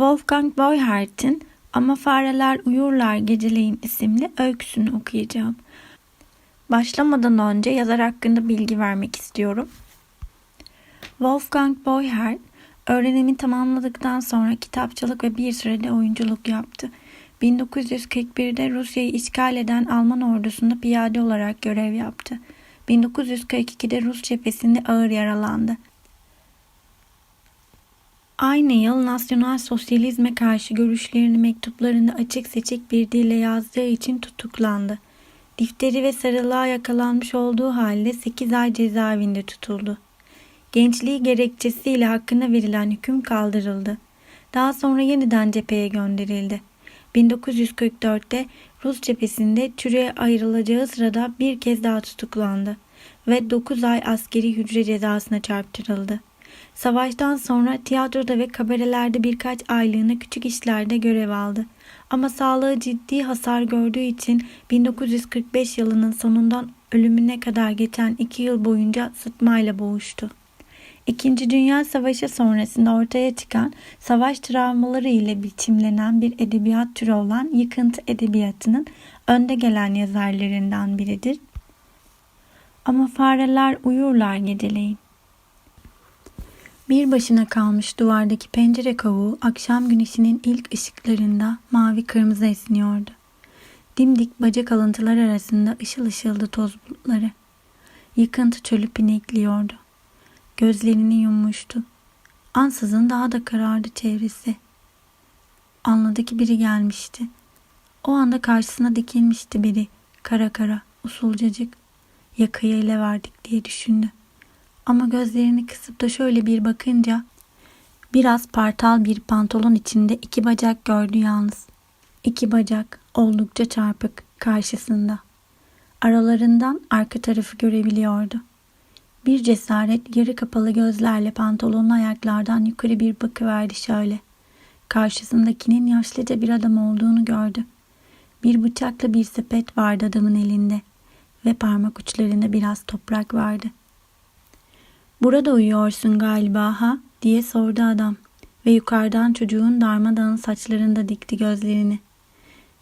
Wolfgang Boyhart'in Ama Fareler Uyurlar Geceleyin isimli öyküsünü okuyacağım. Başlamadan önce yazar hakkında bilgi vermek istiyorum. Wolfgang Boyhart, öğrenimi tamamladıktan sonra kitapçılık ve bir sürede oyunculuk yaptı. 1941'de Rusya'yı işgal eden Alman ordusunda piyade olarak görev yaptı. 1942'de Rus cephesinde ağır yaralandı. Aynı yıl nasyonal sosyalizme karşı görüşlerini mektuplarında açık seçik bir dille yazdığı için tutuklandı. Difteri ve sarılığa yakalanmış olduğu halde 8 ay cezaevinde tutuldu. Gençliği gerekçesiyle hakkına verilen hüküm kaldırıldı. Daha sonra yeniden cepheye gönderildi. 1944'te Rus cephesinde türeye ayrılacağı sırada bir kez daha tutuklandı ve 9 ay askeri hücre cezasına çarptırıldı. Savaştan sonra tiyatroda ve kabarelerde birkaç aylığına küçük işlerde görev aldı. Ama sağlığı ciddi hasar gördüğü için 1945 yılının sonundan ölümüne kadar geçen iki yıl boyunca sıtmayla boğuştu. İkinci Dünya Savaşı sonrasında ortaya çıkan savaş travmaları ile biçimlenen bir edebiyat türü olan yıkıntı edebiyatının önde gelen yazarlarından biridir. Ama fareler uyurlar geceleyin. Bir başına kalmış duvardaki pencere kavuğu akşam güneşinin ilk ışıklarında mavi kırmızı esniyordu. Dimdik bacak alıntılar arasında ışıl ışıldı toz bulutları. Yıkıntı çölü pinekliyordu. Gözlerini yummuştu. Ansızın daha da karardı çevresi. Anladı ki biri gelmişti. O anda karşısına dikilmişti biri. Kara kara, usulcacık. Yakaya ile verdik diye düşündü. Ama gözlerini kısıp da şöyle bir bakınca biraz partal bir pantolon içinde iki bacak gördü yalnız. İki bacak oldukça çarpık karşısında. Aralarından arka tarafı görebiliyordu. Bir cesaret yarı kapalı gözlerle pantolonlu ayaklardan yukarı bir bakıverdi şöyle. Karşısındakinin yaşlıca bir adam olduğunu gördü. Bir bıçakla bir sepet vardı adamın elinde ve parmak uçlarında biraz toprak vardı. Burada uyuyorsun galiba ha diye sordu adam ve yukarıdan çocuğun darmadağın saçlarında dikti gözlerini.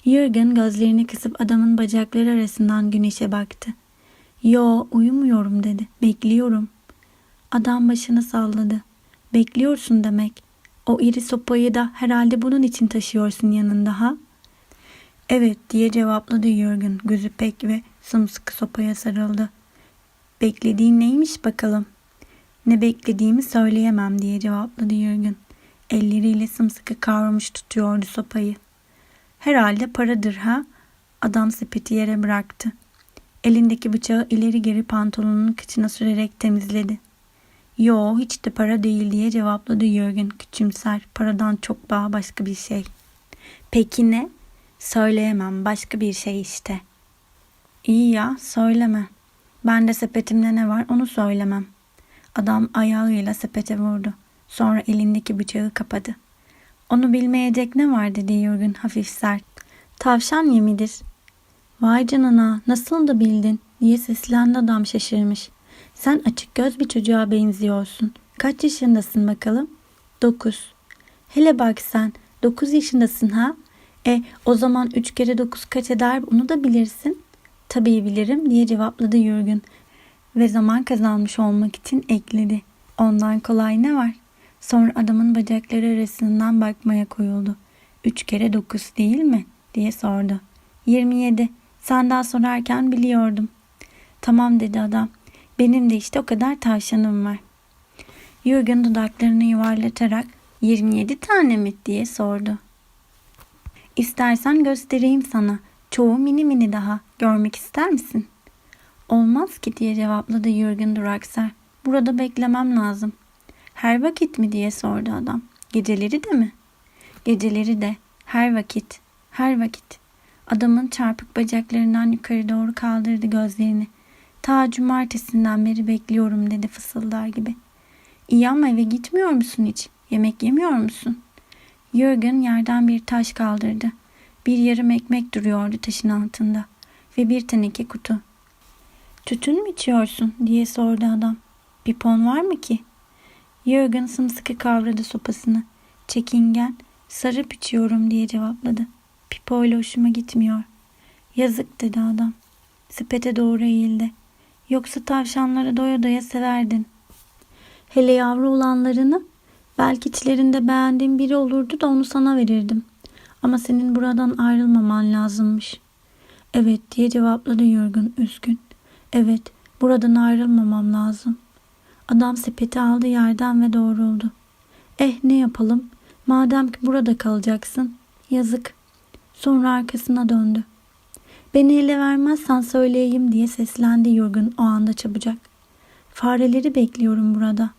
Jürgen gözlerini kısıp adamın bacakları arasından güneşe baktı. Yo uyumuyorum dedi. Bekliyorum. Adam başını salladı. Bekliyorsun demek. O iri sopayı da herhalde bunun için taşıyorsun yanında ha? Evet diye cevapladı Jürgen gözü pek ve sımsıkı sopaya sarıldı. Beklediğin neymiş bakalım? Ne beklediğimi söyleyemem diye cevapladı Jürgen. Elleriyle sımsıkı kavramış tutuyordu sopayı. Herhalde paradır ha? Adam sepeti yere bıraktı. Elindeki bıçağı ileri geri pantolonunun kıçına sürerek temizledi. Yo hiç de para değil diye cevapladı Jürgen küçümser. Paradan çok daha başka bir şey. Peki ne? Söyleyemem başka bir şey işte. İyi ya söyleme. Ben de sepetimde ne var onu söylemem. Adam ayağıyla sepete vurdu. Sonra elindeki bıçağı kapadı. Onu bilmeyecek ne var dedi Jürgen hafif sert. Tavşan yemidir. Vay canına nasıl da bildin diye seslendi adam şaşırmış. Sen açık göz bir çocuğa benziyorsun. Kaç yaşındasın bakalım? Dokuz. Hele bak sen dokuz yaşındasın ha? E o zaman üç kere dokuz kaç eder onu da bilirsin. Tabii bilirim diye cevapladı Jürgen ve zaman kazanmış olmak için ekledi. Ondan kolay ne var? Sonra adamın bacakları arasından bakmaya koyuldu. Üç kere dokuz değil mi? diye sordu. Yirmi yedi. Sen daha sorarken biliyordum. Tamam dedi adam. Benim de işte o kadar tavşanım var. Jürgen dudaklarını yuvarlatarak 27 tane mi diye sordu. İstersen göstereyim sana. Çoğu mini mini daha. Görmek ister misin? Olmaz ki diye cevapladı Jürgen durakser. Burada beklemem lazım. Her vakit mi diye sordu adam. Geceleri de mi? Geceleri de. Her vakit. Her vakit. Adamın çarpık bacaklarından yukarı doğru kaldırdı gözlerini. Ta cumartesinden beri bekliyorum dedi fısıldar gibi. İyi ama eve gitmiyor musun hiç? Yemek yemiyor musun? Jürgen yerden bir taş kaldırdı. Bir yarım ekmek duruyordu taşın altında ve bir teneke kutu. Tütün mü içiyorsun diye sordu adam. Pipon var mı ki? Jürgen sımsıkı kavradı sopasını. Çekingen, Sarıp içiyorum diye cevapladı. Pipo ile hoşuma gitmiyor. Yazık dedi adam. Sepete doğru eğildi. Yoksa tavşanları doya doya severdin. Hele yavru olanlarını belki içlerinde beğendiğim biri olurdu da onu sana verirdim. Ama senin buradan ayrılmaman lazımmış. Evet diye cevapladı Yorgun üzgün. Evet buradan ayrılmamam lazım. Adam sepeti aldı yerden ve doğruldu. Eh ne yapalım? Madem ki burada kalacaksın. Yazık. Sonra arkasına döndü. Beni ele vermezsen söyleyeyim diye seslendi Yorgun o anda çabucak. Fareleri bekliyorum burada.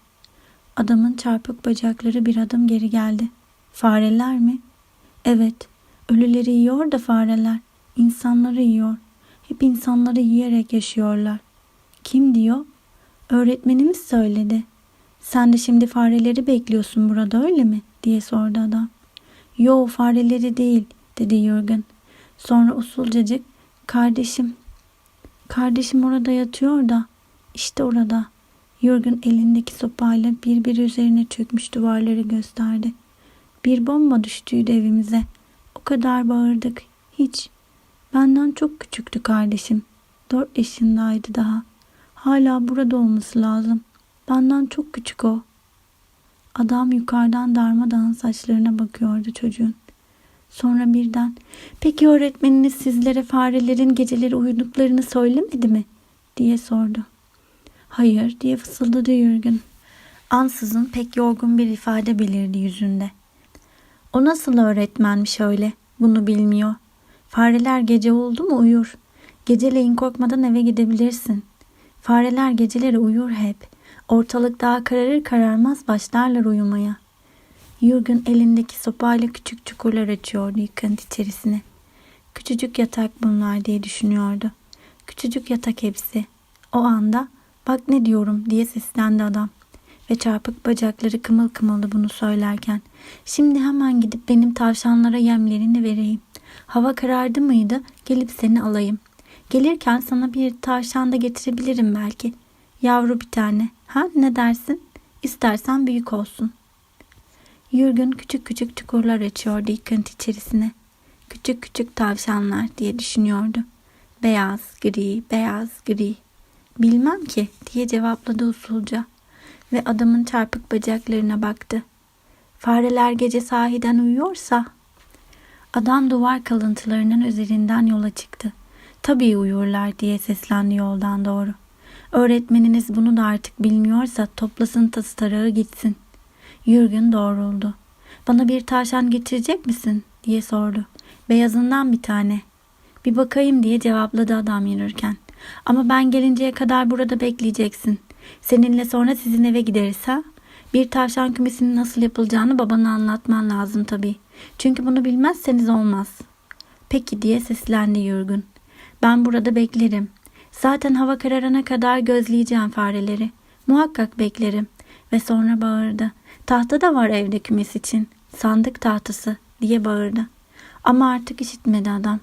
Adamın çarpık bacakları bir adım geri geldi. Fareler mi? Evet. Ölüleri yiyor da fareler. İnsanları yiyor. Hep insanları yiyerek yaşıyorlar. Kim diyor? Öğretmenimiz söyledi. Sen de şimdi fareleri bekliyorsun burada öyle mi? diye sordu adam. Yo fareleri değil dedi Jürgen. Sonra usulcacık kardeşim kardeşim orada yatıyor da işte orada. Jürgen elindeki sopayla birbiri üzerine çökmüş duvarları gösterdi. Bir bomba düştüydü evimize. O kadar bağırdık. Hiç. Benden çok küçüktü kardeşim. Dört yaşındaydı daha. Hala burada olması lazım. Benden çok küçük o. Adam yukarıdan darmadağın saçlarına bakıyordu çocuğun. Sonra birden peki öğretmeniniz sizlere farelerin geceleri uyuduklarını söylemedi mi? diye sordu. Hayır diye fısıldadı Yürgün. Ansızın pek yorgun bir ifade belirdi yüzünde. O nasıl öğretmenmiş öyle? Bunu bilmiyor. Fareler gece oldu mu uyur. Geceleyin korkmadan eve gidebilirsin. Fareler geceleri uyur hep. Ortalık daha kararır kararmaz başlarlar uyumaya. Yürgün elindeki sopayla küçük çukurlar açıyordu yıkıntı içerisine. Küçücük yatak bunlar diye düşünüyordu. Küçücük yatak hepsi. O anda bak ne diyorum diye seslendi adam. Ve çarpık bacakları kımıl kımıldı bunu söylerken. Şimdi hemen gidip benim tavşanlara yemlerini vereyim. Hava karardı mıydı gelip seni alayım. Gelirken sana bir tavşan da getirebilirim belki. Yavru bir tane. Ha ne dersin? İstersen büyük olsun. Yürgün küçük küçük çukurlar açıyordu yıkıntı içerisine. Küçük küçük tavşanlar diye düşünüyordu. Beyaz, gri, beyaz, gri. Bilmem ki diye cevapladı usulca ve adamın çarpık bacaklarına baktı. Fareler gece sahiden uyuyorsa? Adam duvar kalıntılarının üzerinden yola çıktı. Tabii uyurlar diye seslendi yoldan doğru. Öğretmeniniz bunu da artık bilmiyorsa toplasın tası tarağı gitsin. Yürgün doğruldu. Bana bir tavşan getirecek misin? diye sordu. Beyazından bir tane. Bir bakayım diye cevapladı adam yürürken. Ama ben gelinceye kadar burada bekleyeceksin. Seninle sonra sizin eve gideriz ha? Bir tavşan kümesinin nasıl yapılacağını babana anlatman lazım tabii. Çünkü bunu bilmezseniz olmaz. Peki diye seslendi Yürgün. Ben burada beklerim. Zaten hava kararana kadar gözleyeceğim fareleri. Muhakkak beklerim. Ve sonra bağırdı. Tahta da var evde kümes için. Sandık tahtası diye bağırdı. Ama artık işitmedi adam.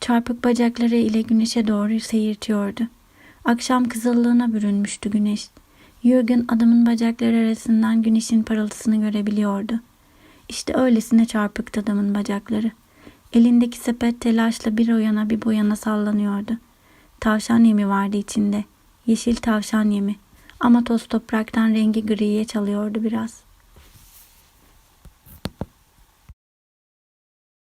Çarpık bacakları ile güneşe doğru seyirtiyordu. Akşam kızıllığına bürünmüştü güneş. Jürgen adamın bacakları arasından güneşin parıltısını görebiliyordu. İşte öylesine çarpıktı adamın bacakları. Elindeki sepet telaşla bir o yana bir bu yana sallanıyordu. Tavşan yemi vardı içinde. Yeşil tavşan yemi. Ama toz topraktan rengi griye çalıyordu biraz.